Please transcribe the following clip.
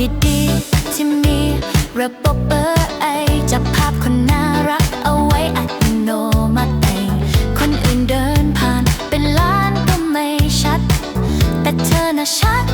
ดีๆ ที่มีระบบเบอร์ไอจับภาพคนน่ารักเอาไว้อัตโนมัติเองคนอื่นเดินผ่านเป็นล้านก็ไม่ชัด แต่เธอน่ะชัด